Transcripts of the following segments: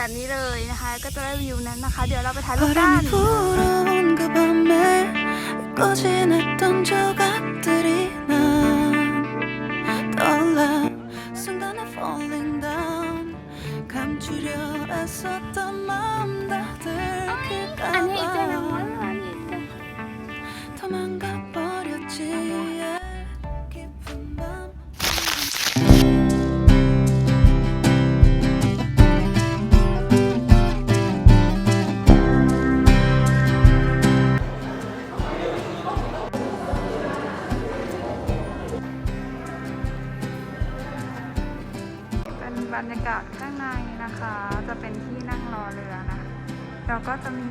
แบบนี้เลยนะคะ ก็จะได้วิวนั้นนะคะ เดี๋ยวเราไปถ่ายรูปกัน 바람이 불어온 그 밤에 꺼진 했던 조각들이 난 떠올라 순간에 falling down 감추려 애썼던 마 ากาศข้างในนะคะ จะเป็นที่นั่งรอเรือนะ เราก็จะมี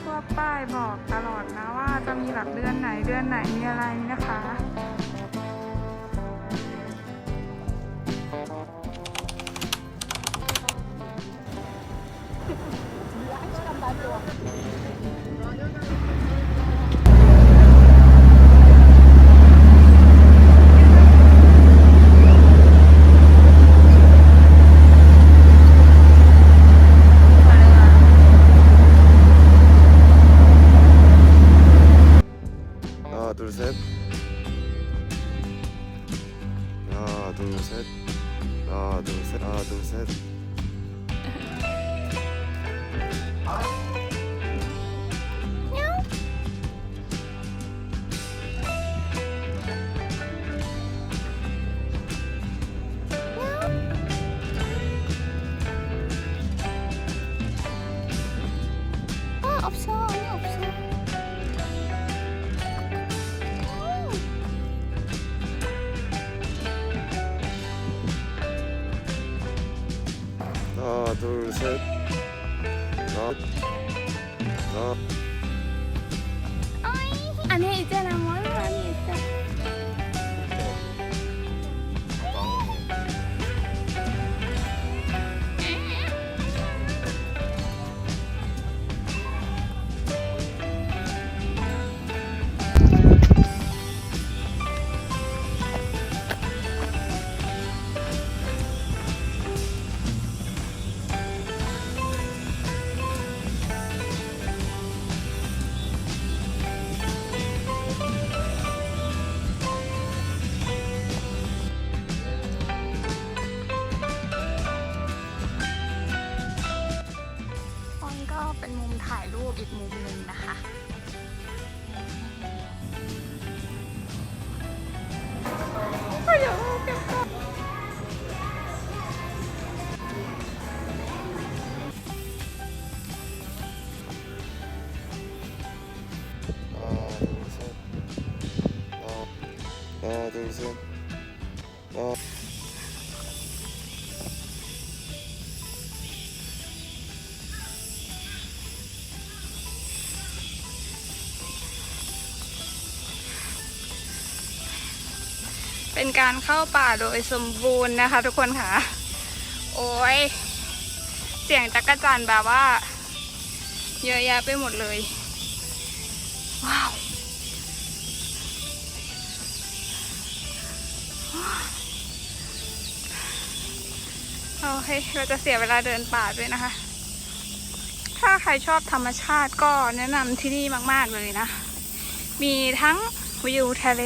ทั่วป้ายบอกตลอดนะว่าจะมีแบบเดือนไหนเดือนไหนมีอะไรนะคะ 하나 둘 셋. 하나 둘 셋. อันนี้อีเจนามอน การเข้าป่าโดยสมบูรณ์นะคะ ทุกคนค่ะ โอ้ย เสียงจักรจันแบบว่า เยอะแยะไปหมดเลย ว้าวโอเคเราจะเสียเวลาเดินป่าด้วยนะคะ ถ้าใครชอบธรรมชาติก็แนะนำที่นี่มาก ๆ เลยนะ มีทั้งวิวทะเล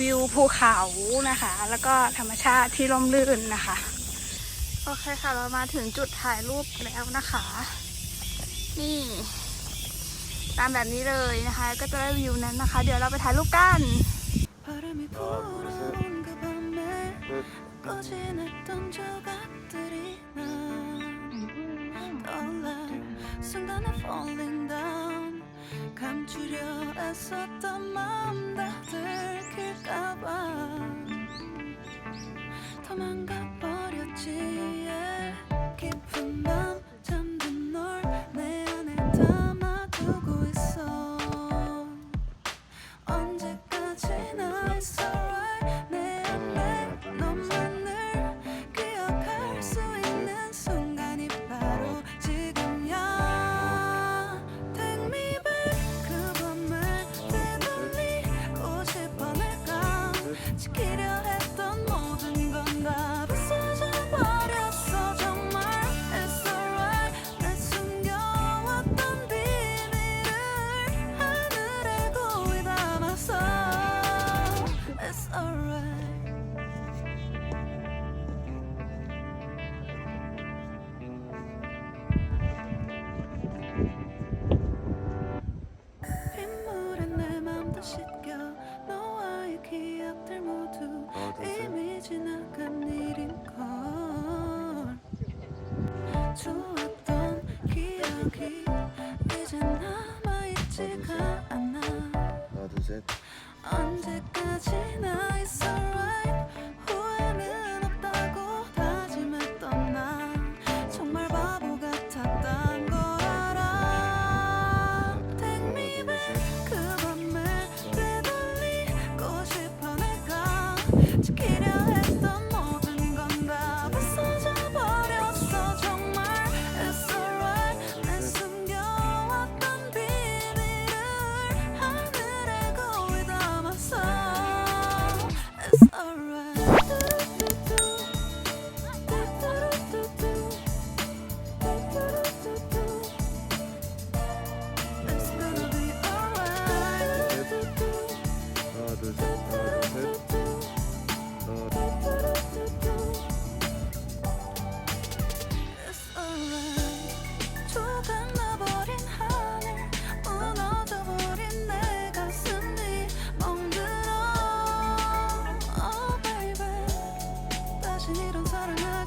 วิวภูเขานะคะ แล้วก็ธรรมชาติที่ร่มรื่นนะคะ โอเคค่ะ เรามาถึงจุดถ่ายรูปแล้วนะคะ นี่ ตามแบบนี้เลยนะคะ ก็จะได้วิวนั้นนะคะ เดี๋ยวเราไปถ่ายรูปกัน 바람이 불어온 그 밤에 넷. 꺼진 했던 조각들이 난 떠올라 순간에 falling down 감추려 애썼던 마음 다 들킬까봐 도망가 버렸지 좋았던 기억이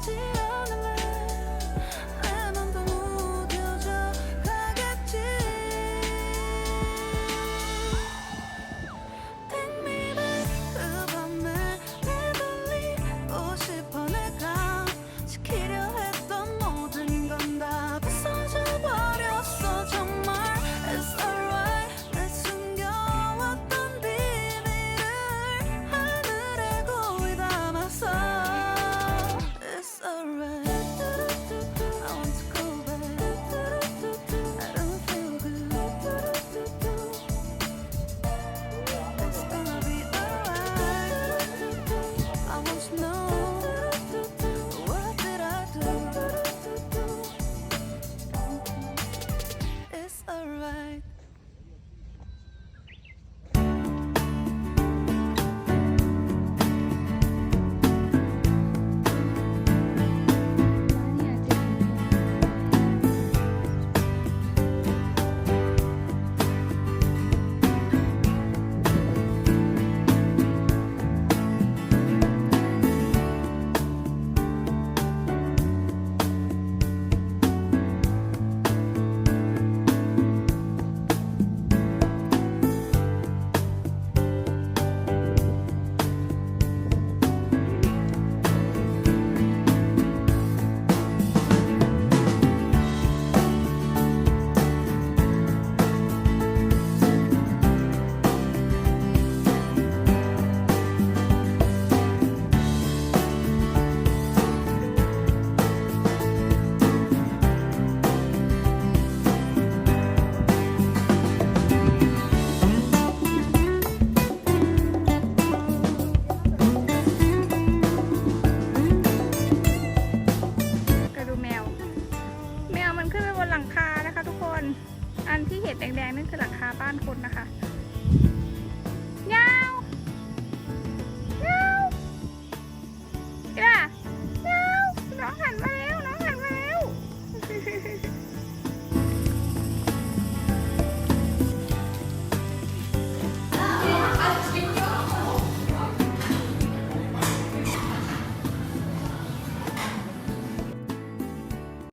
still